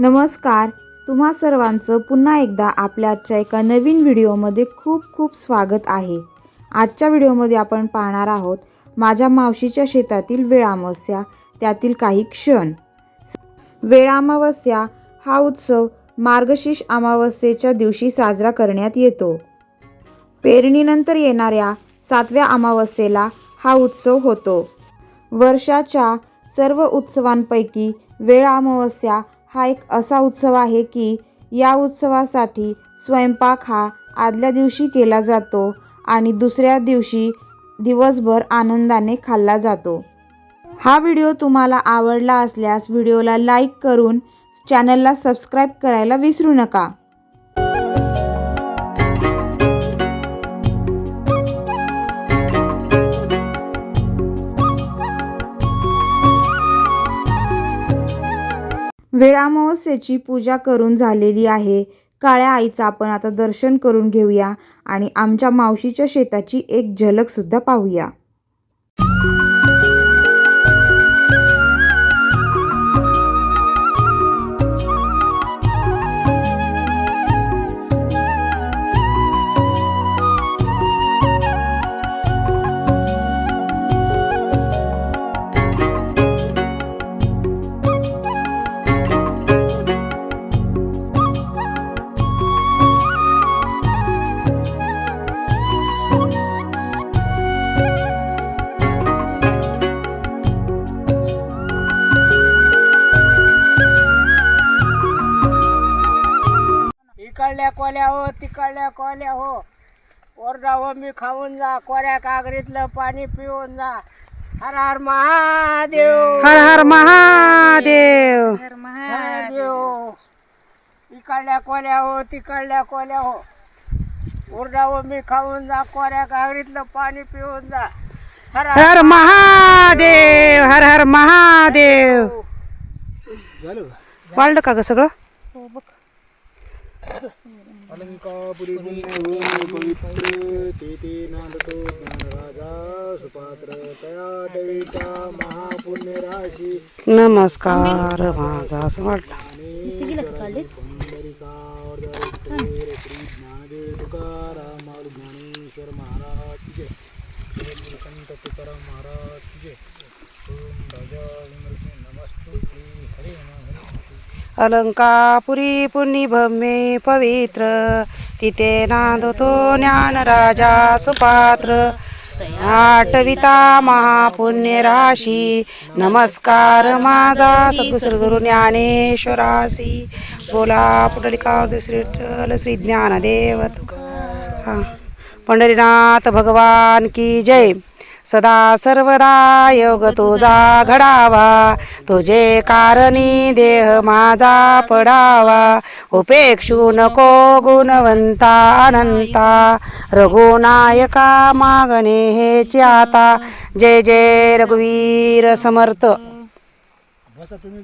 नमस्कार. तुम्हा सर्वांचं पुन्हा एकदा आपल्या आजच्या एका नवीन व्हिडिओमध्ये खूप खूप स्वागत आहे. आजच्या व्हिडिओमध्ये आपण पाहणार आहोत माझ्या मावशीच्या शेतातील वेळामस्या त्यातील काही क्षण. वेळामावस्या हा उत्सव मार्गशीर्ष अमावस्येच्या दिवशी साजरा करण्यात येतो. पेरणीनंतर येणाऱ्या सातव्या अमावस्येला हा उत्सव होतो. वर्षाच्या सर्व उत्सवांपैकी वेळामावस्या हा एक असा उत्सव आहे की या उत्सवासाठी स्वयंपाक हा आदल्या दिवशी केला जातो आणि दुसऱ्या दिवशी दिवसभर आनंदाने खाल्ला जातो. हा व्हिडिओ तुम्हाला आवडला असल्यास व्हिडिओला लाईक करून चॅनलला सबस्क्राईब करायला विसरू नका. वेळामावस्येची पूजा करून झालेली आहे. काळ्या आईचं आपण आता दर्शन करून घेऊया आणि आमच्या मावशीच्या शेताची एक झलक सुद्धा पाहूया. इकडल्या कोल्या हो तिकडल्या कोल्या हो. ओरडा हो मी खाऊन जा कोऱ्या कागरीतलं पाणी पिऊन जा. हर हर महादेव. हर हर महादेव. महादेव. इकडल्या कोल्या हो तिकडल्या कोल्या हो. ओरडा हो मी खाऊन जा कोऱ्या कागरीतलं पाणी पिऊन जा. हर हर हर महादेव. हर हर महादेव. वाढलं का ग सगळं? अलंकापुरी पवित्र ते ते नांदतो ज्ञानराजा सुपात्र तया महापुण्य राशी नमस्कार माझा असं वाटलं श्री ज्ञानदेव तुकाराम ज्ञानेश्वर महाराज की जय संत तुकाराम महाराज की जय ओम राजा विमलसिंह नमस्तुते हरे हरे अलंकापुरी पुण्य भम्ये पवित्र तिथे नांदतो ज्ञान राजा सुपात्र. आठविता महापुण्य राशी नमस्कार माझा सद्गुसद्गुरु ज्ञानेश्वरासी. बोला पुंडलिका दुसरी श्री ज्ञानदेव तुका. हां. पंढरीनाथ भगवान की जय. सदा सर्वदा योग तुझा घडावा. तुझे कारणी देह माझा पडावा. उपेक्षू नको गुणवंता अनंता. रघुनायका मागणे हेची आता. जय जय रघुवीर समर्थ. बसा तुम्ही